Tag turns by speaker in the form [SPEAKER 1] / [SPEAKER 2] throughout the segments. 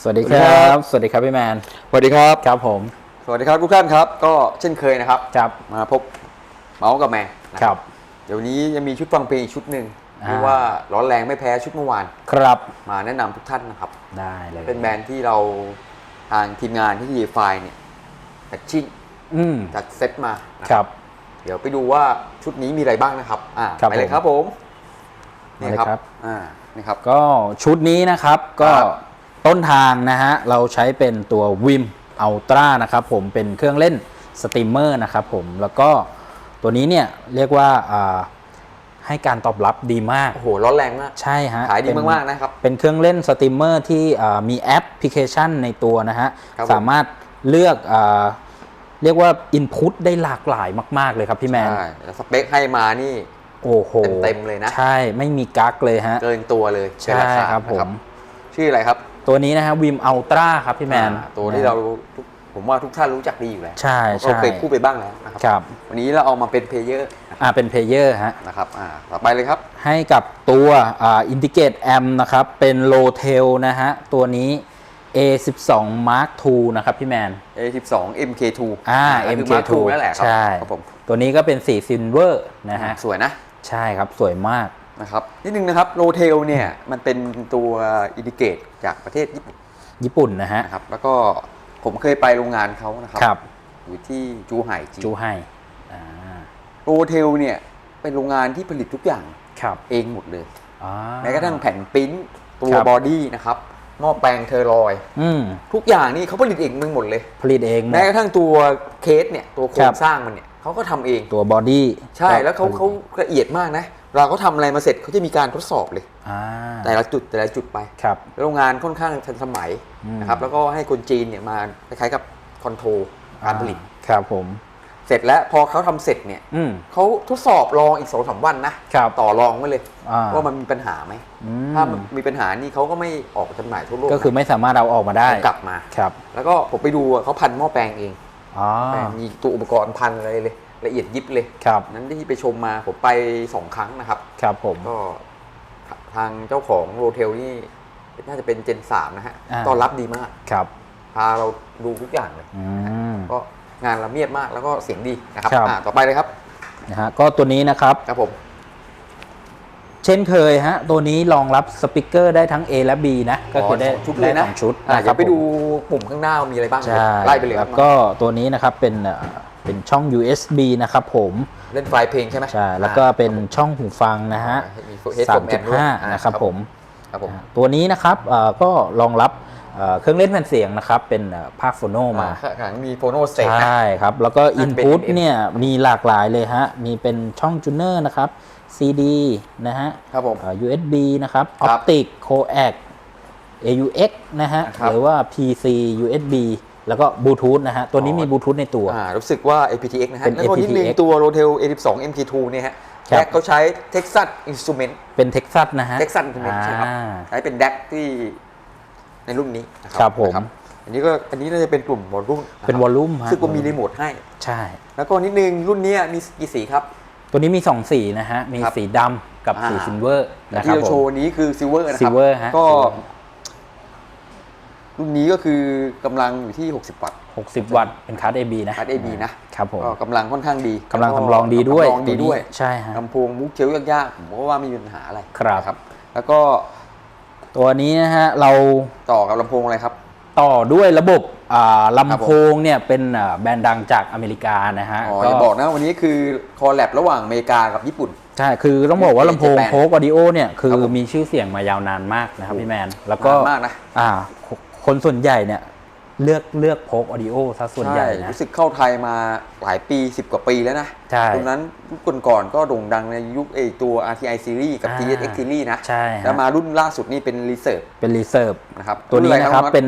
[SPEAKER 1] สวัสดีครับ สวัสดีครับพี่แมน
[SPEAKER 2] สวัสดีครับ
[SPEAKER 1] ครับผม
[SPEAKER 2] สวัสดีครับทุกท่านครับ ก็เช่นเคยนะครับ
[SPEAKER 1] ครับ
[SPEAKER 2] มาพบเมาส์กับแม่นะครับ เดี๋ยวนี้ยังมีชุดฟังเพลงอีกชุดหนึ่ง
[SPEAKER 1] อ่า
[SPEAKER 2] เรียกว่าร้อนแรงไม่แพ้ชุดเมื่อวาน
[SPEAKER 1] ครับ
[SPEAKER 2] มาแนะนำทุกท่านนะครับ
[SPEAKER 1] ได้เลย
[SPEAKER 2] เป็นแบรนด์ที่เราทางทีมงานที่ดีไฟเนี่ยจัดชิ้น
[SPEAKER 1] อืม
[SPEAKER 2] จัดเซตมานะครับ เดี๋ยวไปดูว่าชุดนี้มีอะไรบ้างนะครับ อ่า
[SPEAKER 1] ครับ
[SPEAKER 2] ไปเลย
[SPEAKER 1] ผม
[SPEAKER 2] ครับผม
[SPEAKER 1] มาเลยครับ
[SPEAKER 2] อ่า นี่ครับ
[SPEAKER 1] ก็ชุดนี้นะครับ ก็
[SPEAKER 2] ครับ
[SPEAKER 1] ต้นทางนะฮะเราใช้เป็นตัว Vim Ultra นะครับผมเป็นเครื่องเล่นสตรีมเมอร์นะครับผมแล้วก็ตัวนี้เนี่ยเรียกว่าอ่าให้การตอบรับดีมาก
[SPEAKER 2] โอ้โหร้อนแรงมาก
[SPEAKER 1] ใช่ฮะ
[SPEAKER 2] ขายดี
[SPEAKER 1] เป็น
[SPEAKER 2] มากๆนะครับ
[SPEAKER 1] เป็นเครื่องเล่นสตรีมเมอร์ที่อ่ามีแอปพลิเคชันในตัวนะฮะ
[SPEAKER 2] ครับผม
[SPEAKER 1] สามารถเลือกอาเรียกว่า Input ได้หลากหลายมาก ๆ เลยครับพี่แมน
[SPEAKER 2] ใช่แล้วสเปคให้มานี่
[SPEAKER 1] โอ้โห
[SPEAKER 2] เต็มๆเลยนะ
[SPEAKER 1] ใช่ไม่มีกั๊กเลยฮะ
[SPEAKER 2] เกินตัวเลย
[SPEAKER 1] ใช่
[SPEAKER 2] เกินาา
[SPEAKER 1] ครับผม
[SPEAKER 2] นะชื่ออะไรครับ
[SPEAKER 1] ตัวนี้นะฮะวิมอัลตร้าครับพี่แมน
[SPEAKER 2] อ่าตัวที่เราทุกผมว่าทุกท่านรู้จักดีอยู่แล้ว
[SPEAKER 1] ใช่
[SPEAKER 2] เรา
[SPEAKER 1] ใช่
[SPEAKER 2] เคยพูดไปบ้างแล้วนะครับ
[SPEAKER 1] ครับ
[SPEAKER 2] วันนี้เราเอามาเป็นเพลเยอร์
[SPEAKER 1] อ่าเป็นเพลเยอร์ฮะ
[SPEAKER 2] นะครับอ่าต่อไปเลยครับ
[SPEAKER 1] ให้กับตัวอ่าอินดิเกตแอมนะครับ เป็นโลเทลนะฮะ ตัวนี้ A12 Mark II นะครับพี่แมน
[SPEAKER 2] A12 MK2
[SPEAKER 1] อ่า
[SPEAKER 2] คือ
[SPEAKER 1] MK2
[SPEAKER 2] Mark II นั่นแหละครับ
[SPEAKER 1] ใช่
[SPEAKER 2] ครับผม
[SPEAKER 1] ตัวนี้ก็เป็นสีซิลเวอร์นะฮะ
[SPEAKER 2] สวยนะ
[SPEAKER 1] ใช่ครับสวยมาก
[SPEAKER 2] นะครับนิดนึงนะครับโลเทลเนี่ยมันเป็นตัวอินดิเกตจากประเทศญี่ปุ่น
[SPEAKER 1] ญี่ปุ่นนะฮะ
[SPEAKER 2] นะครับแล้วก็ผมเคยไปโรงงานเขานะครับ
[SPEAKER 1] ครับ
[SPEAKER 2] อยู่ที่จูไห่จีน
[SPEAKER 1] จูไฮอ่า
[SPEAKER 2] โลเทลเนี่ยเป็นโรงงานที่ผลิตทุกอย่าง
[SPEAKER 1] ครับ
[SPEAKER 2] เองหมดเลย
[SPEAKER 1] อ่า
[SPEAKER 2] แม้กระทั่งแผ่นปริ้นตัว
[SPEAKER 1] ครับ
[SPEAKER 2] บอดี้นะครับหม้อแปลงเทอร์ลอยด์
[SPEAKER 1] อืม
[SPEAKER 2] ทุกอย่างนี่เขาผลิตเองมึงหมดเลย
[SPEAKER 1] ผลิตเองหมด
[SPEAKER 2] แม้กระทั่งตัวเคสเนี่ยตัวโคร
[SPEAKER 1] ครั
[SPEAKER 2] ง
[SPEAKER 1] บ
[SPEAKER 2] สร้างมันเนี่ยเขาก็ทำเอง
[SPEAKER 1] ตัวบอดี้
[SPEAKER 2] ใช่แล้วเขาเขาละเอียดมากนะ เราก็ทำอะไรมาเสร็จเขาจะมีการทดสอบเลย
[SPEAKER 1] อ่า
[SPEAKER 2] แต่ละจุดแต่ละจุดไป
[SPEAKER 1] ครับ
[SPEAKER 2] แล้วโรงงานค่อนข้างทันสมัย
[SPEAKER 1] อืม
[SPEAKER 2] นะครับแล้วก็ให้คนจีนเนี่ยมาคล้ายๆกับคอนโทรลการผลิต
[SPEAKER 1] ครับผม
[SPEAKER 2] เสร็จแล้วพอเขาทำเสร็จเนี่ย
[SPEAKER 1] อืม
[SPEAKER 2] เขาทดสอบลองอีกสองสามวันนะครับต่อรองไว้เลย
[SPEAKER 1] อ่า
[SPEAKER 2] ว่ามันมีปัญหาไหม
[SPEAKER 1] อืม
[SPEAKER 2] ถ้ามันมีปัญหานี่เขาก็ไม่ออกจำหน่ายทั่วโลก
[SPEAKER 1] ก็คือไม่สามารถเอาออกมาได้
[SPEAKER 2] นะกลับมา
[SPEAKER 1] ครับ
[SPEAKER 2] แล้วก็ผมไปดูอะเขาพันหม้อแปลงเอง
[SPEAKER 1] อ๋อ
[SPEAKER 2] แปลงมีตัวอุปกรณ์พันอะไรเลย ละเอียดยิบเลย
[SPEAKER 1] ครับ
[SPEAKER 2] นั้นที่ไปชมมาผมไปสองครั้งนะครับ
[SPEAKER 1] ครับผม
[SPEAKER 2] ก็ทางเจ้าของโรเทลนี่น่าจะเป็นเจนสามนะฮะ
[SPEAKER 1] อ่า
[SPEAKER 2] ต้อนรับดีมาก
[SPEAKER 1] ครับ
[SPEAKER 2] พาเราดูทุกอย่างเลย
[SPEAKER 1] อืม
[SPEAKER 2] ก็งานละเมียดมากแล้วก็เสียงดีนะครับ
[SPEAKER 1] ครับ
[SPEAKER 2] อ่าต่อไปเลยครับ
[SPEAKER 1] นะฮะก็ตัวนี้นะครับ
[SPEAKER 2] ครับผม
[SPEAKER 1] เช่นเคยฮะตัวนี้รองรับสปีกเกอร์ได้ทั้ง A และ B นะก็คือได้
[SPEAKER 2] สองชุดเลยนะ
[SPEAKER 1] ไสองชุด
[SPEAKER 2] อ่า
[SPEAKER 1] นะค
[SPEAKER 2] เดี๋
[SPEAKER 1] รั
[SPEAKER 2] ย
[SPEAKER 1] บ
[SPEAKER 2] วไป
[SPEAKER 1] ผม
[SPEAKER 2] ดูปุ่มข้างหน้าว่ามีอะไรบ้าง
[SPEAKER 1] ใช่
[SPEAKER 2] ไล่ไปเลยค
[SPEAKER 1] แล้
[SPEAKER 2] รับ
[SPEAKER 1] วก็ตัวนี้นะครับเป็น เอ่อเป็นช่อง USB นะครับผม
[SPEAKER 2] เล่นไฟล์เพลงใช่ไหม
[SPEAKER 1] ใช่แล้วก็เป็นช่องหูฟังนะฮะ
[SPEAKER 2] อ่ามี headphone amp ด้วยอ่า
[SPEAKER 1] 3.5นะครับผม
[SPEAKER 2] ครับผม
[SPEAKER 1] ตัวนี้นะครับเอ่อก็รองรับเอ่อเครื่องเล่นแผ่นเสียงนะครับ เป็นเอ่อภาคโฟโนมา
[SPEAKER 2] อ่ข้างหลังมีโฟโนสเตทนะ
[SPEAKER 1] ใช่ครับ แล้วก็
[SPEAKER 2] น่าจะเป็น
[SPEAKER 1] Input
[SPEAKER 2] FM
[SPEAKER 1] เนี่ยมีหลากหลายเลยฮะ มีเป็นช่องจูเนอร์นะครับ CD นะฮะ
[SPEAKER 2] ครับผม
[SPEAKER 1] เอ่อ USB นะครับ
[SPEAKER 2] ครับ
[SPEAKER 1] Optic Coax AUX นะฮะ
[SPEAKER 2] ครับ
[SPEAKER 1] หรือว่า PC USB แล้วก็บลูทูธนะฮะ ตัวนี้
[SPEAKER 2] อ๋อ
[SPEAKER 1] มีบลูทูธในตัว
[SPEAKER 2] อ่ารู้สึกว่า aptX นะฮะ
[SPEAKER 1] เป็น
[SPEAKER 2] แล้วก็นิดนึง
[SPEAKER 1] aptX
[SPEAKER 2] ตัว Rotel A12 MK2 เนี่ยฮะ
[SPEAKER 1] ครับ
[SPEAKER 2] แดกเขาใช้ Texas Instrument
[SPEAKER 1] เป็น Texas นะฮะ
[SPEAKER 2] Texas Instrument ใช่ครับ
[SPEAKER 1] อ่า
[SPEAKER 2] ใช้เป็นแดกที่ในรุ่นนี้นะครั
[SPEAKER 1] ครับผม
[SPEAKER 2] นะอันนี้ก็อันนี้น่าจะเป็นกลุ่มวอลลุ่ม
[SPEAKER 1] เป็นวอลลุ่มฮะ
[SPEAKER 2] ซึ่งก็มีรีโมทให้
[SPEAKER 1] ใช่
[SPEAKER 2] แล้วก็นิดนึงรุ่นเนี้ยมีกี่สีครับ
[SPEAKER 1] ตัวนี้มี 2 สีนะฮะ มี
[SPEAKER 2] ครับ
[SPEAKER 1] สีดำกับสี
[SPEAKER 2] อ่า
[SPEAKER 1] ซิลเวอร์
[SPEAKER 2] แต่
[SPEAKER 1] นะค
[SPEAKER 2] ที่
[SPEAKER 1] รับ
[SPEAKER 2] เรา
[SPEAKER 1] ผ
[SPEAKER 2] โช
[SPEAKER 1] ม
[SPEAKER 2] ว์นี้คือซิลเวอร์นะครับ
[SPEAKER 1] Silver ฮะ
[SPEAKER 2] ก็ รุ่นนี้ก็คือกำลังอยู่ที่ 60 วัตต์
[SPEAKER 1] 60 วัตต์เป็นคาร์ด AB นะ
[SPEAKER 2] คาร์ด AB นะ
[SPEAKER 1] ครับผม
[SPEAKER 2] ก็กำลังค่อนข้างดี
[SPEAKER 1] กำลังทำรองดีด้วย
[SPEAKER 2] กำลังดีด้วย
[SPEAKER 1] ตัวนี้ใช่ฮะ
[SPEAKER 2] ลำโพงมุกเชลยากๆผมว่าไม่มีปัญหาอะไร
[SPEAKER 1] ครับ
[SPEAKER 2] นะแล้วก็
[SPEAKER 1] ตัวนี้นะฮะเรา
[SPEAKER 2] ต่อกับลำโพงอะไรครับ
[SPEAKER 1] ต่อด้วยระบบอ่า
[SPEAKER 2] ครับ
[SPEAKER 1] ลำโพงเนี่ยเป็นอ่าแบรนด์ดังจากอเมริกานะฮะ
[SPEAKER 2] อ๋ออย่าบอกนะวันนี้คือคอลแลบระหว่างอเมริกากับญี่ปุ่น
[SPEAKER 1] ใช่ คือต้องบอกว่าลำโพง
[SPEAKER 2] Japan
[SPEAKER 1] โคกอดิโอเนี่ยคือ
[SPEAKER 2] ครับผม
[SPEAKER 1] มีชื่อเสียงมายาวนานมากนะครับพี่แมน แล้วก็
[SPEAKER 2] นานมากนะ
[SPEAKER 1] อ่า คนส่วนใหญ่เนี่ยเลือกเลือกโพกอดิโอซะส่วนใหญ่นะ
[SPEAKER 2] รู้สึกเข้าไทยมาหลายปี 10 กว่าปีแล้วนะ
[SPEAKER 1] ใช่
[SPEAKER 2] ตรงนั้นรุ่นก่อนๆก็โด่งดังในยุคไอตัว RTI Series กับ
[SPEAKER 1] อ่า
[SPEAKER 2] TSX Series นะ
[SPEAKER 1] ใช่ฮะ
[SPEAKER 2] แล้วมารุ่นล่าสุดนี่เป็น Reserve
[SPEAKER 1] เป็นรีเซิร์ฟ
[SPEAKER 2] นะครับ
[SPEAKER 1] ตัวนี้
[SPEAKER 2] อ
[SPEAKER 1] นะครับเป็น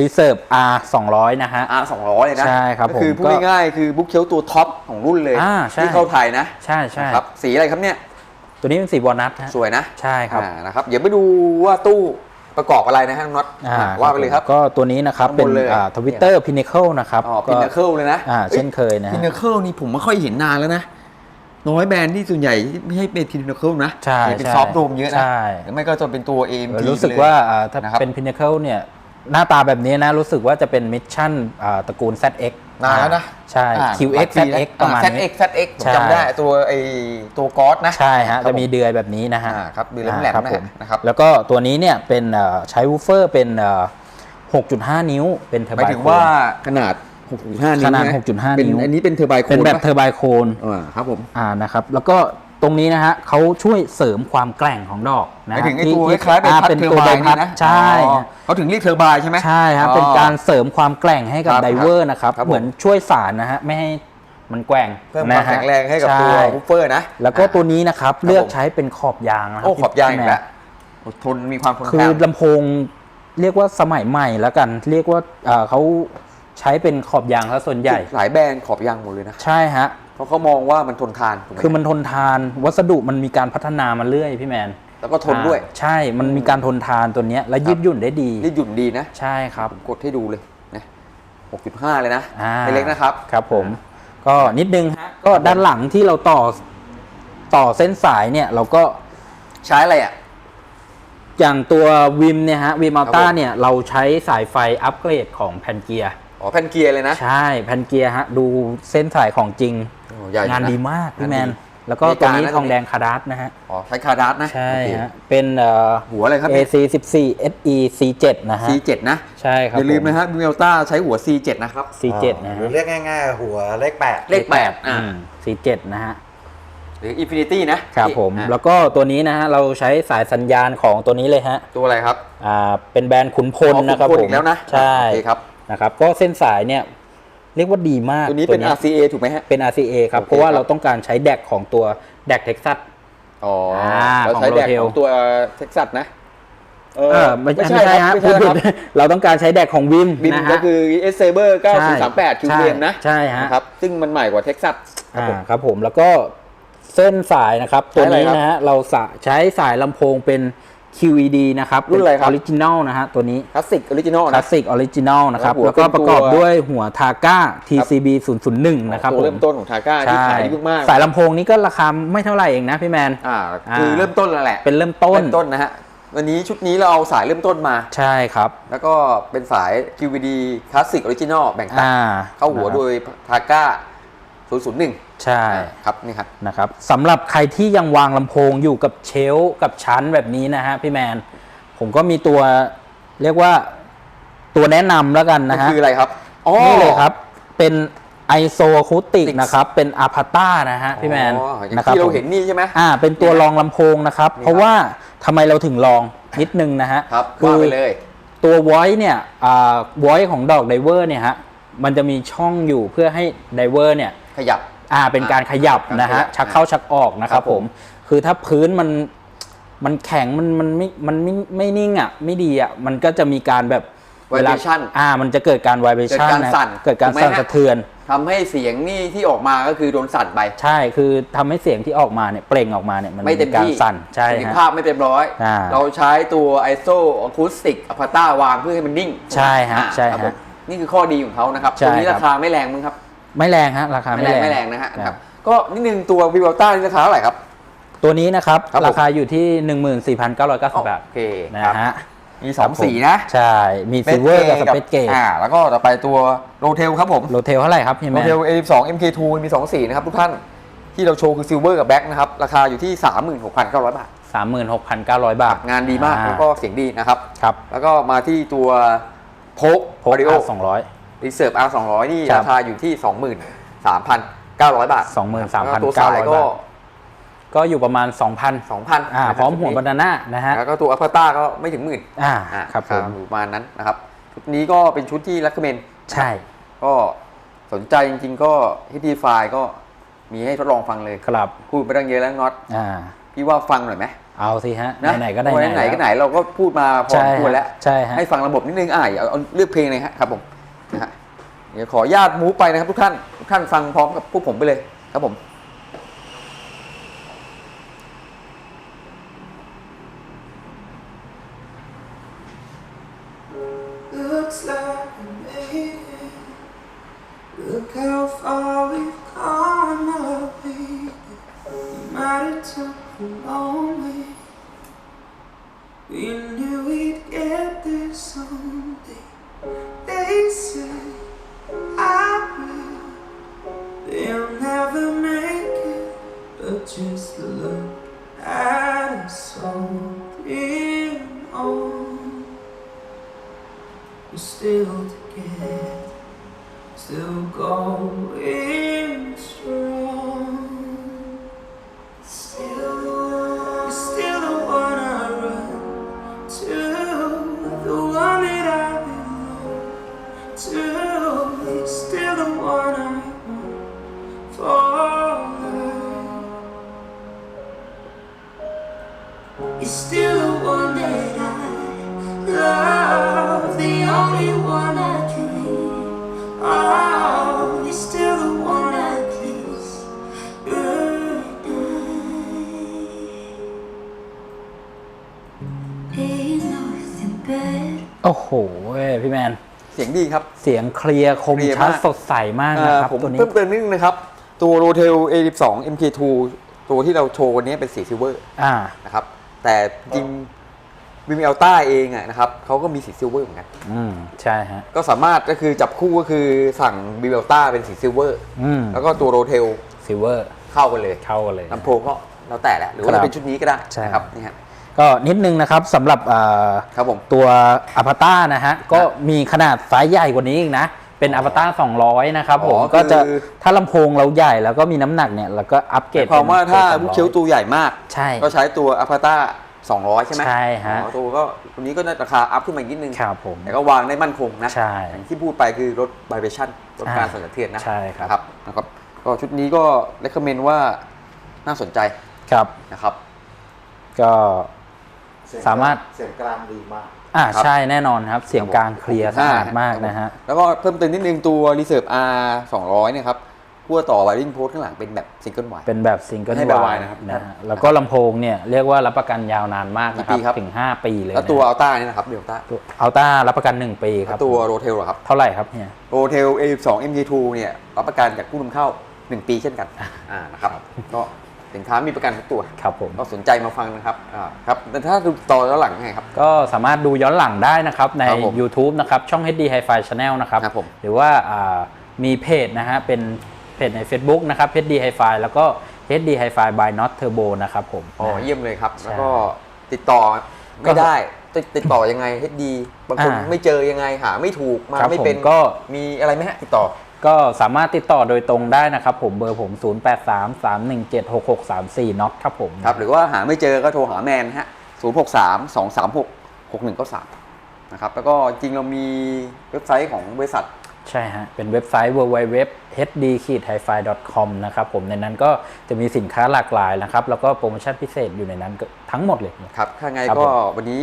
[SPEAKER 1] รีเซิร์ฟ R 200นะฮะ
[SPEAKER 2] R 200เลยนะ
[SPEAKER 1] ใช่ครับ
[SPEAKER 2] ก็คือ
[SPEAKER 1] ผม
[SPEAKER 2] พูด
[SPEAKER 1] ก็
[SPEAKER 2] ง่ายๆคือบุ๊กเชลตัวท็อปของรุ่นเลย
[SPEAKER 1] อ่าใช่
[SPEAKER 2] ที่เข้าไทยนะ
[SPEAKER 1] ใช่ใช่
[SPEAKER 2] นะครับสีอะไรครับเนี่ย
[SPEAKER 1] ตัวนี้เป็นสีวอลนัทฮะ
[SPEAKER 2] สวยนะ
[SPEAKER 1] ใช่ครับ
[SPEAKER 2] อ่านะครับเดี๋ยวไปดูว่าตู้ ประกอบอะไรนะฮะน้องน็อต
[SPEAKER 1] อ่า
[SPEAKER 2] ว่าไปเลยครับ
[SPEAKER 1] ก็ตัวนี้นะครับ
[SPEAKER 2] ข้างบ
[SPEAKER 1] เป็น
[SPEAKER 2] นเลย
[SPEAKER 1] ทวิตเตอร์พินเคิลนะครับ
[SPEAKER 2] อ๋อพินาเคิลเลยนะ
[SPEAKER 1] อ่าเช่นเคยนะฮะ
[SPEAKER 2] พินาเคิลนี่ผมไม่ค่อยเห็นนานแล้วนะ น้อยแบรนด์ที่ส่วนใหญ่ไม่ให้เป็นพินาเคิลนะ
[SPEAKER 1] ใช่
[SPEAKER 2] เป็น
[SPEAKER 1] ใช่
[SPEAKER 2] ซอฟต์โดมเยอะนะ
[SPEAKER 1] ใช่
[SPEAKER 2] หรือไม่ก็จะเป็นตัว AMG
[SPEAKER 1] รู้สึกว่าอ่าถ้า
[SPEAKER 2] นะครับ
[SPEAKER 1] เป็นพินเคิลเนี่ย หน้าตาแบบนี้นะ รู้สึกว่าจะเป็นมิชชั่นอ่าตระกูล ZX
[SPEAKER 2] นานแล้วนะ
[SPEAKER 1] ใช่
[SPEAKER 2] อ่า
[SPEAKER 1] QX
[SPEAKER 2] หลายปีแล้ว
[SPEAKER 1] ZX ประมาณ
[SPEAKER 2] อ่
[SPEAKER 1] นี้
[SPEAKER 2] ZX ZX ผม
[SPEAKER 1] ใช่
[SPEAKER 2] จำได้ตัวไอตัวก๊อตนะ
[SPEAKER 1] ใช่ฮะ
[SPEAKER 2] ครับ
[SPEAKER 1] จะมี
[SPEAKER 2] ผ
[SPEAKER 1] เดือยแบบนี้นะฮะ
[SPEAKER 2] อ่าครับเดือยแหลมๆ
[SPEAKER 1] ครับ
[SPEAKER 2] นะ
[SPEAKER 1] ผ
[SPEAKER 2] ฮะ
[SPEAKER 1] ม
[SPEAKER 2] นะครับ
[SPEAKER 1] แล้วก็ตัวนี้เนี่ยเป็นเอ่อใช้วูฟเฟอร์เป็นเอ่อ6.5 นิ้ว เป็นเทอร์
[SPEAKER 2] หมาย
[SPEAKER 1] ไบ
[SPEAKER 2] ถึง
[SPEAKER 1] โค
[SPEAKER 2] ว่าขนาด 6.5 นิ้ว
[SPEAKER 1] ขนาดะ6.5
[SPEAKER 2] เป็น
[SPEAKER 1] นิ้ว
[SPEAKER 2] อันนี้เป็นเทอร์ไบโคน
[SPEAKER 1] เป็นแบบ
[SPEAKER 2] ปะ
[SPEAKER 1] เทอร์ไบโคน
[SPEAKER 2] อ่าครับผม
[SPEAKER 1] อ่านะครับ แล้วก็ ตรงนี้นะฮะเขาช่วยเสริมความแกร่งของดอก
[SPEAKER 2] ห
[SPEAKER 1] นะ
[SPEAKER 2] มาย
[SPEAKER 1] ฮะ
[SPEAKER 2] ถึงไอ้
[SPEAKER 1] ที่
[SPEAKER 2] ตัว
[SPEAKER 1] ที่
[SPEAKER 2] คล้ายๆใบ
[SPEAKER 1] อ่
[SPEAKER 2] พัด
[SPEAKER 1] เป็น
[SPEAKER 2] เทอ
[SPEAKER 1] ตัว
[SPEAKER 2] ร์ไบ
[SPEAKER 1] ใบ
[SPEAKER 2] น์
[SPEAKER 1] พั
[SPEAKER 2] นี่
[SPEAKER 1] ด
[SPEAKER 2] นะ
[SPEAKER 1] ใช่
[SPEAKER 2] อ๋อ
[SPEAKER 1] ฮะ
[SPEAKER 2] เขาถึงเรียกเทอร์ไบน์ใช่ไหม
[SPEAKER 1] ใช่ครับ
[SPEAKER 2] อ๋อ
[SPEAKER 1] เป็นการเสริมความแกร่งให้กับ
[SPEAKER 2] ครับ
[SPEAKER 1] ไดเวอร์นะครับ
[SPEAKER 2] ครับผม
[SPEAKER 1] เหมือนช่วยสารนะฮะไม่ให้มันแกว่ง
[SPEAKER 2] เพิ่มความ
[SPEAKER 1] นะฮะ
[SPEAKER 2] แข็งแรงให้กับตัว
[SPEAKER 1] ช่
[SPEAKER 2] วูฟเฟอร์นะ
[SPEAKER 1] แล้วก็ตัวนี้นะครับ
[SPEAKER 2] ครับ
[SPEAKER 1] เลือก
[SPEAKER 2] ผม
[SPEAKER 1] ใช้เป็นขอบยางนะครั
[SPEAKER 2] โอ้ขอบยางอี
[SPEAKER 1] พี่
[SPEAKER 2] ก
[SPEAKER 1] แม
[SPEAKER 2] แล้ว
[SPEAKER 1] น
[SPEAKER 2] อดทนมีความทน
[SPEAKER 1] คือ
[SPEAKER 2] ทาน
[SPEAKER 1] ลำโพงเรียกว่าสมัยใหม่แล้วกัน เรียกว่าเอ่อเขาใช้เป็นขอบยางซะส่วนใหญ่
[SPEAKER 2] หลายแบรนด์ขอบยางหมดเลยนะ
[SPEAKER 1] ใช่ฮะ
[SPEAKER 2] เพราะเขามองว่ามันทนทานถูกไห
[SPEAKER 1] คือมันทนทานวัสดุมันมีการพัฒนามาเรื่อยพี่แมน
[SPEAKER 2] แล้วก็ทนด้วย
[SPEAKER 1] อ่าใช่มันมีการทนทานตัวเนี้ยและยืดหยุ่นได้ดี
[SPEAKER 2] นี่หยุ่นดีนะ
[SPEAKER 1] ใช่ครับ
[SPEAKER 2] ผมกดให้ดูเลยนะ6.5 เลยนะ
[SPEAKER 1] อ่า
[SPEAKER 2] ไม่เล็กนะครับ
[SPEAKER 1] ครับผม ก็นิดนึงฮะก็ด้านหลังที่เราต่อต่อเส้นสายเนี่ย เราก็
[SPEAKER 2] ใช้อะไรอะ
[SPEAKER 1] อย่างตัววิมเนี่ยฮะวิมอัล
[SPEAKER 2] ครับ
[SPEAKER 1] ต้า
[SPEAKER 2] ผม
[SPEAKER 1] เนี่ยเราใช้สายไฟอัปเกรดของแผ่นเกียร์
[SPEAKER 2] อ๋อแผ่นเกียร์เลยนะ
[SPEAKER 1] ใช่แผ่นเกียร์ฮะดูเส้นสายของจริง
[SPEAKER 2] โอ้ ใหญ่อยู่นะ
[SPEAKER 1] งานดีมากพี่แมน
[SPEAKER 2] งานดี
[SPEAKER 1] แล้วก็ตัวนี้
[SPEAKER 2] มีการนะ
[SPEAKER 1] ทองแดงคาร์ดัสนะฮะ
[SPEAKER 2] อ๋อ ใช้คาร์ดัสนะ
[SPEAKER 1] ใช่
[SPEAKER 2] โอเค
[SPEAKER 1] ฮะ เป็นเอ่อ
[SPEAKER 2] หัวอะไรครับเนี่ย
[SPEAKER 1] AC 14 SE C7 นะฮะ
[SPEAKER 2] C7 นะ
[SPEAKER 1] ใช่ครับ
[SPEAKER 2] อย่าลืม
[SPEAKER 1] ผ
[SPEAKER 2] นะฮะบิเมลต้าใช้หัว C7 นะครับ
[SPEAKER 1] C7 นะ
[SPEAKER 3] หรื
[SPEAKER 1] ฮะ
[SPEAKER 3] อเรียกง่ายๆ หัวเลขแปด
[SPEAKER 2] เลขแปดอ่า
[SPEAKER 1] อืม C7 นะฮะ
[SPEAKER 2] หรือ Infinity นะครับ
[SPEAKER 1] ผม
[SPEAKER 2] อะ
[SPEAKER 1] แล้วก็ตัวนี้นะฮะ เราใช้สายสัญญาณของตัวนี้เลยฮะ
[SPEAKER 2] ตัวอะไรครับ
[SPEAKER 1] อ่า เป็นแบรนด์ขุนพล
[SPEAKER 2] อ๋อ
[SPEAKER 1] นะครับ
[SPEAKER 2] ขุนพล
[SPEAKER 1] ผ
[SPEAKER 2] อี
[SPEAKER 1] ม
[SPEAKER 2] กแล้วนะ
[SPEAKER 1] ใช่
[SPEAKER 2] โอเคครับ
[SPEAKER 1] นะครับ ก็เส้นสายเนี่ย เรียกว่าดีมาก
[SPEAKER 2] ตัวนี้เป็น RCA ถูกไหมฮะ
[SPEAKER 1] เป็น RCA ครับ
[SPEAKER 2] โอเค
[SPEAKER 1] เพราะว่า
[SPEAKER 2] ครับ
[SPEAKER 1] เราต้องการใช้แดกของตัวแดกเท็กซัส
[SPEAKER 2] อ๋อ
[SPEAKER 1] อ่า
[SPEAKER 2] เราใช้
[SPEAKER 1] ของ
[SPEAKER 2] แดก
[SPEAKER 1] Rotel
[SPEAKER 2] ของตัวเท็กซัสนะเอ
[SPEAKER 1] เออไม่ใช่ไม่ใช่ฮะ
[SPEAKER 2] ไม่
[SPEAKER 1] พูด
[SPEAKER 2] ใช่
[SPEAKER 1] ผิ
[SPEAKER 2] ค
[SPEAKER 1] ด
[SPEAKER 2] รับ
[SPEAKER 1] เราต้องการใช้แดกของวิม
[SPEAKER 2] บิน
[SPEAKER 1] นะ
[SPEAKER 2] ก็
[SPEAKER 1] ฮะ
[SPEAKER 2] คือ S Saber
[SPEAKER 1] ใช่
[SPEAKER 2] 9038 QVM นะ
[SPEAKER 1] ใช่ฮะ
[SPEAKER 2] นะครับ ซึ่งมันใหม่กว่าเท็กซัสครับ
[SPEAKER 1] อ่า
[SPEAKER 2] ผม
[SPEAKER 1] ครับผมแล้วก็เส้นสายนะครับ
[SPEAKER 2] ใช้
[SPEAKER 1] ตัว
[SPEAKER 2] อะไร
[SPEAKER 1] นี้
[SPEAKER 2] ครับ
[SPEAKER 1] นะฮะเราสะใช้สายลำโพงเป็น QED นะครับ
[SPEAKER 2] รุ่นอะไรครับ
[SPEAKER 1] ออริจินอลนะฮะตัวนี้
[SPEAKER 2] คลาสสิกออริจินอล
[SPEAKER 1] คลา
[SPEAKER 2] นะ
[SPEAKER 1] สสิกออริจินอลนะครับ
[SPEAKER 2] แล้วหัว
[SPEAKER 1] แล้วก็ประกอบ
[SPEAKER 2] เป็นตัว
[SPEAKER 1] ด้วยหัวทาก้า TCB 001 นะครับ
[SPEAKER 2] ตัว
[SPEAKER 1] ผม
[SPEAKER 2] เริ่มต้นของทาก้าที่
[SPEAKER 1] ใช่
[SPEAKER 2] ขายดีมากๆ
[SPEAKER 1] สายลำโพงนี้ก็ราคาไม่เท่าไหร่เองนะพี่แมน
[SPEAKER 2] อ่า
[SPEAKER 1] อ่า
[SPEAKER 2] คือเริ่มต้นแล้วแหละ
[SPEAKER 1] เป็นเริ่มต้น
[SPEAKER 2] เริ่มต้นนะฮะวันนี้ชุดนี้เราเอาสายเริ่มต้นมา
[SPEAKER 1] ใช่ครับ
[SPEAKER 2] แล้วก็เป็นสาย QVD คลาสสิกออริจินอลแบ่งตัด
[SPEAKER 1] อ่า
[SPEAKER 2] เข้าหัว
[SPEAKER 1] นะครับ
[SPEAKER 2] โดยทาก้า 001
[SPEAKER 1] ใช่
[SPEAKER 2] ครับนี่ครับ
[SPEAKER 1] นะครับสำหรับใครที่ยังวางลำโพงอยู่กับเชลฟ์กับชั้นแบบนี้นะฮะพี่แมน ผมก็มีตัวเรียกว่าตัวแนะนำแล้วกัน
[SPEAKER 2] มัน
[SPEAKER 1] นะฮะ
[SPEAKER 2] คืออะไรครับอ๋อ
[SPEAKER 1] นี่เลยครับ เป็นไอโซคูติก
[SPEAKER 2] Acoustics
[SPEAKER 1] นะครับ เป็นอาพาต้านะฮะพี่แมน
[SPEAKER 2] อ๋ออย่าง
[SPEAKER 1] นะครับ
[SPEAKER 2] ที่เรา
[SPEAKER 1] ผม
[SPEAKER 2] เห็นนี่ใช่ไหม
[SPEAKER 1] อ่า เป็นตัวรองลำโพงนะครับ
[SPEAKER 2] นี่ครับ
[SPEAKER 1] เพราะว่าทำไมเราถึงลองนิดนึงนะฮะ
[SPEAKER 2] ครับ
[SPEAKER 1] คื
[SPEAKER 2] ว่า
[SPEAKER 1] อ
[SPEAKER 2] ไปเลย
[SPEAKER 1] ตัว voice เนี่ยอ่า voice ของดอกไดเวอร์เนี่ยฮะมันจะมีช่องอยู่เพื่อให้ไดเวอร์เนี่ย
[SPEAKER 2] ขยับ
[SPEAKER 1] อ่าเป็นการขยับ
[SPEAKER 2] การ
[SPEAKER 1] นะฮะ
[SPEAKER 2] ขยับ
[SPEAKER 1] ชักเข้าชักออกนะค
[SPEAKER 2] ครั
[SPEAKER 1] รับบผ
[SPEAKER 2] ผมม
[SPEAKER 1] คือถ้าพื้นมันมันแข็งมันมันไม่มันไม่ไม่นิ่งอะไม่ดีอะมันก็จะมีการแบบ
[SPEAKER 2] ไวเบชั่น
[SPEAKER 1] อ่า มันจะเกิดการไวเบชั่น
[SPEAKER 2] เกิดการ
[SPEAKER 1] นะ
[SPEAKER 2] สั่น
[SPEAKER 1] เกิดการ
[SPEAKER 2] ถูกไหม
[SPEAKER 1] สั่น
[SPEAKER 2] ฮะ
[SPEAKER 1] สะเทือน
[SPEAKER 2] ทำให้เสียงนี่ที่ออกมาก็คือโดนสั่นไป
[SPEAKER 1] ใช่ คือทำให้เสียงที่ออกมาเนี่ยเปล่งออกมาเนี่ยมัน
[SPEAKER 2] ไม่เต็ม
[SPEAKER 1] การ
[SPEAKER 2] ที่
[SPEAKER 1] สั่น ใช่
[SPEAKER 2] ประสิทธิ
[SPEAKER 1] ฮะ
[SPEAKER 2] ภาพไม่เต็มร้อย
[SPEAKER 1] อ่า
[SPEAKER 2] เราใช้ตัว ISO Acoustic a p a t a วางเพื่อให้มันนิ่ง
[SPEAKER 1] ใช่ฮะ
[SPEAKER 2] อ่า
[SPEAKER 1] ใช่ฮะ
[SPEAKER 2] ครับผมนี่คือข้อดีของเขานะครับ
[SPEAKER 1] ใช่
[SPEAKER 2] ตัวนี้
[SPEAKER 1] ครับ
[SPEAKER 2] ราคาไม่แรงมั้งครับ
[SPEAKER 1] ไม่แรงฮะราคา
[SPEAKER 2] ไม่
[SPEAKER 1] ไม่
[SPEAKER 2] แรง
[SPEAKER 1] แรง
[SPEAKER 2] ไม่แรงนะฮะนะครับก็นิดนึงตัว v i v a l t a นี่ราคาเท่าไหร่ครับ
[SPEAKER 1] ตัวนี้นะครับ
[SPEAKER 2] ครับผม
[SPEAKER 1] ราคาอยู่ที่ 14,990 บาท
[SPEAKER 2] โอเค
[SPEAKER 1] นะครับฮะ
[SPEAKER 2] มีสองสีนะ
[SPEAKER 1] ใช่ มีซิลเวอร์กับสเปซเกต
[SPEAKER 2] อ่าแล้วก็ต่อไปตัวโรเทลครับผม
[SPEAKER 1] โรเทลเท่าไหร่ครับพี่
[SPEAKER 2] โร
[SPEAKER 1] แม่
[SPEAKER 2] เทล A2 MK2 มี2สีนะครับทุกท่านที่เราโชว์คือซิลเวอร์กับแบ็กนะครับราคาอยู่ที่ 36,900 บาท
[SPEAKER 1] สามหมื่นหกพันเก้าร้อยบาท
[SPEAKER 2] งานดีมาก
[SPEAKER 1] อ่
[SPEAKER 2] แล้วก็เสียงดีนะครับ
[SPEAKER 1] ครับ
[SPEAKER 2] แล้วก็มาที่ตัวโพก
[SPEAKER 1] โพก
[SPEAKER 2] อ r ิโอ
[SPEAKER 1] สองร้อย
[SPEAKER 2] รีเซิร์ฟ R 200นี่
[SPEAKER 1] ครับ
[SPEAKER 2] ราคาอยู่ที่ 23,900 บาท
[SPEAKER 1] 23,900
[SPEAKER 2] แล้วก็ตัวสายก็
[SPEAKER 1] บาทก็อยู่ประมาณ 2,000
[SPEAKER 2] 2,000
[SPEAKER 1] อ่าพร้อมหัวบานาน่านะฮะ
[SPEAKER 2] แล้วก็ตัวอัลพาต้าก็ไม่ถึงหมื่น
[SPEAKER 1] อ่า
[SPEAKER 2] อ่า
[SPEAKER 1] ครับผม
[SPEAKER 2] อยู่ประมาณนั้นนะครับ ชุดนี้ก็เป็นชุดที่รักเมน
[SPEAKER 1] ใช่
[SPEAKER 2] ก็สนใจจริงๆก็ HD ไฟล์ก็มีให้ทดลองฟังเลย
[SPEAKER 1] ครับ
[SPEAKER 2] พูดไปตั้งเยอะแล้วน็อต
[SPEAKER 1] อ่า
[SPEAKER 2] พี่ว่าฟังหน่อยไหม
[SPEAKER 1] เอาสิฮะ
[SPEAKER 2] นะ
[SPEAKER 1] ไหนๆก็ได้
[SPEAKER 2] วันไหนๆก็ไหนเราก็พูดมาพอ
[SPEAKER 1] ใช่
[SPEAKER 2] สมควร
[SPEAKER 1] ฮะ
[SPEAKER 2] แล้ว
[SPEAKER 1] ใช่ฮะ
[SPEAKER 2] ให้ฟังระบบนิดนึงอะเอาเอาเลือกเพลงเลยฮะครับผม นะฮะเดี๋ยวขอญาตมูฟไปนะครับทุกท่านทุกท่านฟังพร้อมกับพวกผมไปเลยครับผม
[SPEAKER 4] still together, still going strong.
[SPEAKER 1] หเว้ยพี่แมน
[SPEAKER 2] เสียงดีครับ
[SPEAKER 1] เสียงเคลียร์คม
[SPEAKER 2] เคลียร์
[SPEAKER 1] ชัด
[SPEAKER 2] มาก
[SPEAKER 1] สดใสมากนะครับ
[SPEAKER 2] ผม
[SPEAKER 1] ตัวนี้
[SPEAKER 2] เพิ่มเติมนิดนึงนะครับ ตัว Rotel A12 MK2 ตัวที่เราโชว์วันนี้เป็นสีซิลเวอร์
[SPEAKER 1] อ่า
[SPEAKER 2] นะครับ แต่จริงวิมเอลต้าเองอะนะครับเขาก็มีสีซิลเวอร์เหมือนกัน
[SPEAKER 1] อืม ใช่ฮะ
[SPEAKER 2] ก็สามารถก็คือจับคู่ก็คือสั่งวิมเอลต้าเป็นสีซิลเวอร์
[SPEAKER 1] อืม
[SPEAKER 2] แล้วก็ตัวโรเทล
[SPEAKER 1] ซิลเวอร์
[SPEAKER 2] เข้ากันเลย
[SPEAKER 1] เข้ากันเลย
[SPEAKER 2] ลำโพงก็แล้วแต่แหละหรือว่า
[SPEAKER 1] ครับ
[SPEAKER 2] จะเป็นชุดนี้ก็ได้
[SPEAKER 1] ใช่
[SPEAKER 2] นะครับนี่ฮะ
[SPEAKER 1] ก็นิดนึงนะครับสำหรับเอ่อ
[SPEAKER 2] ครับผม
[SPEAKER 1] ตัวอ v a ต a r นะฮะก็มีขนาดไซส์ใหญ่กว่านี้อีกนะ เป็นอ v a ต a r 200 นะครับผม
[SPEAKER 2] อ๋อ
[SPEAKER 1] ก็จะ
[SPEAKER 2] คือ
[SPEAKER 1] ถ้าลำโพงเราใหญ่แล้วก็มีน้ำหนักเนี่ยแล้วก็อัปเกรด
[SPEAKER 2] ความว่าถ้า
[SPEAKER 1] เป็น
[SPEAKER 2] ลูกเชียวตัวใหญ่มาก
[SPEAKER 1] ใช่
[SPEAKER 2] ก็ใช้ตัวอัพต้า200 ใช่ไหม
[SPEAKER 1] ใช่ฮะ
[SPEAKER 2] อ๋อตัวก็ตัวนี้ก็ได้ราคาอัพขึ้นมาอีกนิดนึง
[SPEAKER 1] ครับผม
[SPEAKER 2] แต่ก็วางได้มั่นคงนะ
[SPEAKER 1] ใช่
[SPEAKER 2] อย่างที่พูดไปคือลด vibration ลดการ
[SPEAKER 1] อ่า
[SPEAKER 2] สั่นสะเทือนนะ
[SPEAKER 1] ใช่ครับ
[SPEAKER 2] นะครับ นะครับ ก็ชุดนี้ก็ recommend ว่าน่าสนใจ
[SPEAKER 1] ครับ
[SPEAKER 2] นะครับ
[SPEAKER 1] ก็
[SPEAKER 3] เสียง
[SPEAKER 1] สามารถ
[SPEAKER 3] เสียงกลางดีมาก
[SPEAKER 1] อ่า
[SPEAKER 2] ครับ
[SPEAKER 1] ใช่แน่นอนครับ เสียงกลางเคลียร์สะอาดมาก
[SPEAKER 2] ครับ
[SPEAKER 1] นะฮะ
[SPEAKER 2] แล้วก็เพิ่มเติมนิดนึงตัว Reserve R 200เนี่ยครับขั้วต่อ wiring post ข้างหลังเป็นแบบซิงเกิลไว
[SPEAKER 1] เป็นแบบซิงเกิล
[SPEAKER 2] ให้แบบ
[SPEAKER 1] ไว
[SPEAKER 2] wide นะครับ
[SPEAKER 1] นะฮะแล้วก็ลำโพงเนี่ยเรียกว่ารับประกันยาวนานมากนะค
[SPEAKER 2] กี่ปีครั
[SPEAKER 1] รับบถึง 5 ปีเลย
[SPEAKER 2] แล้วตัว Alta เนี่ยนะครับเดลต้า
[SPEAKER 1] อัลต้ารับประกัน 1 ปีครับ
[SPEAKER 2] ตัว Rotel เหรอครับ
[SPEAKER 1] เท่าไหร่ครับเนี่ย
[SPEAKER 2] Rotel A12 MK2 เนี่ยรับประกันจากผู้นำเข้า 1 ปีเช่นกันอ่านะครับก็ สินค้ามีประกันทุกตัว
[SPEAKER 1] ครับผม
[SPEAKER 2] ก็สนใจมาฟังนะครับอ่าครับแต่ถ้าดูต่อแล้วหลังไงครับ
[SPEAKER 1] ก็สามารถดูย้อนหลังได้นะครับใน
[SPEAKER 2] ครับผม
[SPEAKER 1] YouTube นะครับช่อง HD Hi-Fi Channel นะครับ
[SPEAKER 2] ครับผม
[SPEAKER 1] หรือว่าอ่ามีเพจนะฮะเป็นเพจใน Facebook นะครับ HD Hi-Fi แล้วก็ HD Hi-Fi by Not Turbo นะครับผม
[SPEAKER 2] อ๋อ
[SPEAKER 1] นะ
[SPEAKER 2] เยี่ยมเลยครับ
[SPEAKER 1] ใช่
[SPEAKER 2] แล้วก็ติดต่อไม่ได้ติดติดต่อยังไงให้ดีบางคน
[SPEAKER 1] อ่า
[SPEAKER 2] ไม่เจอยังไงหาไม่ถูกมา
[SPEAKER 1] ครับ
[SPEAKER 2] ไม่
[SPEAKER 1] ผม
[SPEAKER 2] เป็น
[SPEAKER 1] ก็
[SPEAKER 2] มีอะไรไหมฮะติดต่อ
[SPEAKER 1] ก็สามารถติดต่อโดยตรงได้นะครับผมเบอร์ผม 0833176634น็อกครับผม
[SPEAKER 2] ครับหรือว่าหาไม่เจอก็โทรหาแมนฮะ0 6 3 2 3 6 6 1 9 3นะครับแล้วก็จริงเรามีเว็บไซต์ของบริษัท
[SPEAKER 1] ใช่ฮะ เป็นเว็บไซต์ www hd h i f i com นะครับผมในนั้นก็จะมีสินค้าหลากหลายนะครับ แล้วก็โปรโมชั่นพิเศษอยู่ในนั้นก็ทั้งหมดเลย
[SPEAKER 2] ครับถ้าไง
[SPEAKER 1] ครับ
[SPEAKER 2] ก็
[SPEAKER 1] ผม
[SPEAKER 2] วันนี้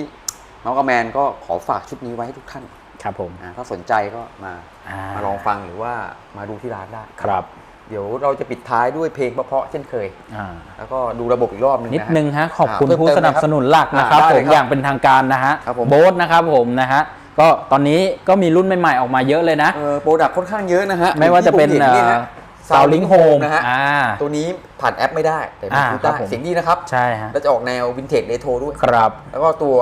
[SPEAKER 2] น้องกับแมนก็ขอฝากชุดนี้ไว้ให้ทุกท่าน
[SPEAKER 1] ครับผม
[SPEAKER 2] อ่าถ้าสนใจก็มา
[SPEAKER 1] อ่าม
[SPEAKER 2] มาลองฟังหรือว่ามาดูที่ร้านได้
[SPEAKER 1] ครับ
[SPEAKER 2] เดี๋ยวเราจะปิดท้ายด้วยเพลงเพราะๆเช่นเคย
[SPEAKER 1] อ่า
[SPEAKER 2] แล้วก็ดูระบบอีกรอบหนึง
[SPEAKER 1] นิด
[SPEAKER 2] นะฮะ
[SPEAKER 1] นึงฮะขอบคุณ
[SPEAKER 2] อ่าเพิ่ม
[SPEAKER 1] ผู้
[SPEAKER 2] เติม
[SPEAKER 1] สนับสนุนหลักนะครับ
[SPEAKER 2] อ่าได้
[SPEAKER 1] ผ
[SPEAKER 2] เลย
[SPEAKER 1] ม
[SPEAKER 2] ครับ
[SPEAKER 1] อย่างเป็นทางการนะฮะ
[SPEAKER 2] ครับผม
[SPEAKER 1] โบ๊ทนะครับผมนะฮะก็ตอนนี้ก็มีรุ่นใหม่ๆออกมาเยอะเลยนะ
[SPEAKER 2] เออโปรดักค่อนข้างเยอะนะฮะ
[SPEAKER 1] ไม่ว่าจะเป็น
[SPEAKER 2] ที่ผมห็ยฮะ
[SPEAKER 1] ซาวลิงโฮม
[SPEAKER 2] นะฮะ
[SPEAKER 1] อ่า
[SPEAKER 2] ตัวนี้ผ่านแอปไม่ได้แต่มี
[SPEAKER 1] อ่า
[SPEAKER 2] พูด
[SPEAKER 1] ครั
[SPEAKER 2] ได้
[SPEAKER 1] บผม
[SPEAKER 2] เสียงดีนะครับ
[SPEAKER 1] ใช่ฮะ
[SPEAKER 2] แล้วจะออกแนววินเทจเรโทรด้วย
[SPEAKER 1] ครับ
[SPEAKER 2] แล้วก็ตัว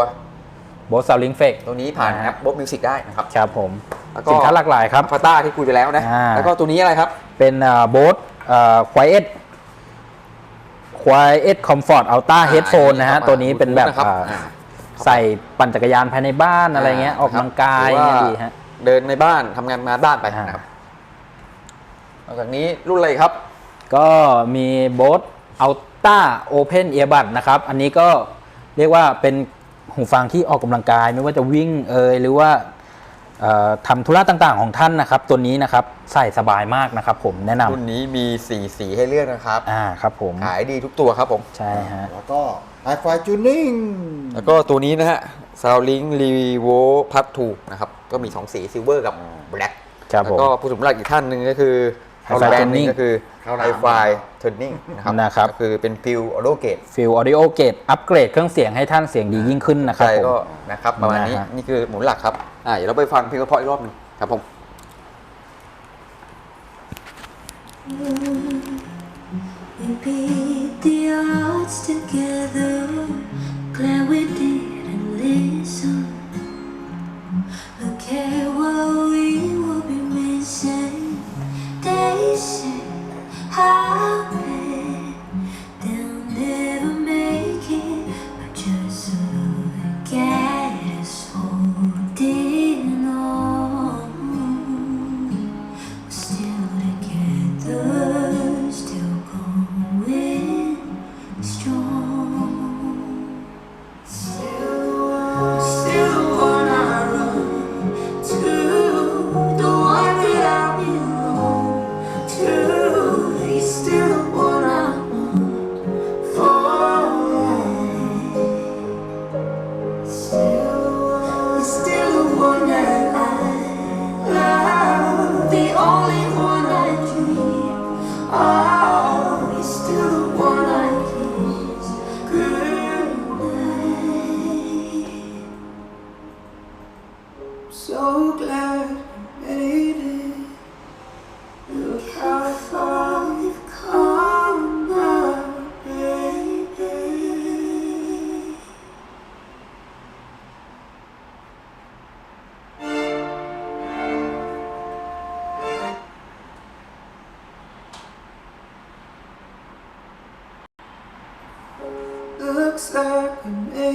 [SPEAKER 1] โบ๊ทซาวลิงเฟก
[SPEAKER 2] ตัวนี้ผ่าน
[SPEAKER 1] นะฮะ
[SPEAKER 2] แอปบ๊อบมิวสิกได้นะครับ
[SPEAKER 1] ครับผม
[SPEAKER 2] แล้วก็
[SPEAKER 1] สินค้าหลากหลายครับ
[SPEAKER 2] ฟาต้าที่คุยไปแล้วนะ
[SPEAKER 1] อ่า
[SPEAKER 2] แล้วก็ตัวนี้อะไรครับ
[SPEAKER 1] เป็นโบ๊ทควายเอ็ดควายเอ็ดคอมฟอร์ตอัลต้าเฮดโฟนนะฮะ
[SPEAKER 2] อ่า
[SPEAKER 1] ตัวนี้เป็นแบบ
[SPEAKER 2] นะครับ
[SPEAKER 1] อ่า
[SPEAKER 2] อ่า
[SPEAKER 1] ใส่ปั่นจักรยานภายในบ้านอะไรเงี้ย ออกกำลังกาย
[SPEAKER 2] หรือ
[SPEAKER 1] เนี่ย
[SPEAKER 2] ว่า
[SPEAKER 1] ดีฮะ
[SPEAKER 2] เดินในบ้านทำงานมาบ้านไป
[SPEAKER 1] อ่าน
[SPEAKER 2] นะครับนอกจากนี้รุ่นอะไรครับ
[SPEAKER 1] ก็มีโบ๊ทอัลต้าโอเพนเอียบัดนะครับ อันนี้ก็เรียกว่าเป็น หูฟังที่ออกกำลังกาย ไม่ว่าจะวิ่งเอยหรือว่าเอ่อทำธุระต่างๆของท่านนะครับ ตัวนี้นะครับใส่สบายมากนะครับ ผมแนะน
[SPEAKER 2] รุ่นนี้มีสีสีให้เลือกนะครับำ
[SPEAKER 1] อ่าครับผม
[SPEAKER 2] ขายดีทุกตัวครับผม
[SPEAKER 1] ใช่ฮะ
[SPEAKER 3] แล้วก็ Hi-Fi Tuning
[SPEAKER 2] แล้วก็ตัวนี้นะฮะ s o u n d l i n k r e v o p l u s 2นะครับ ก็มี 2 สีซิลเวอร์กับแบล็ k
[SPEAKER 1] ครับ
[SPEAKER 2] แล้ว
[SPEAKER 1] ผม
[SPEAKER 2] ก็ผู้สมรักอีกท่านหนึ่งก็คือ
[SPEAKER 1] Hi-Fi
[SPEAKER 2] แบรนด์หนึง
[SPEAKER 1] Tuning
[SPEAKER 2] ก็คือ
[SPEAKER 3] เข้าร้าน
[SPEAKER 2] Hi-Fi Turning นะครับ
[SPEAKER 1] นะครับ
[SPEAKER 2] ก็คือเป็นฟิลออโ o เกต
[SPEAKER 1] ฟิลออดิโอเกตอัปเกรดเครื่องเสียงให้ท่านเสียงดียิ่งขึ้นนะครับ
[SPEAKER 2] ใช่
[SPEAKER 1] ผม
[SPEAKER 2] ก็นะครับประมาณนี้
[SPEAKER 1] นะฮะ
[SPEAKER 2] นี่คือหมุนหลักครับอ่าเดี๋ยวเราไปฟังเพลงเพราะๆอีกรอบหนึงครับผม
[SPEAKER 5] We beat the odds together.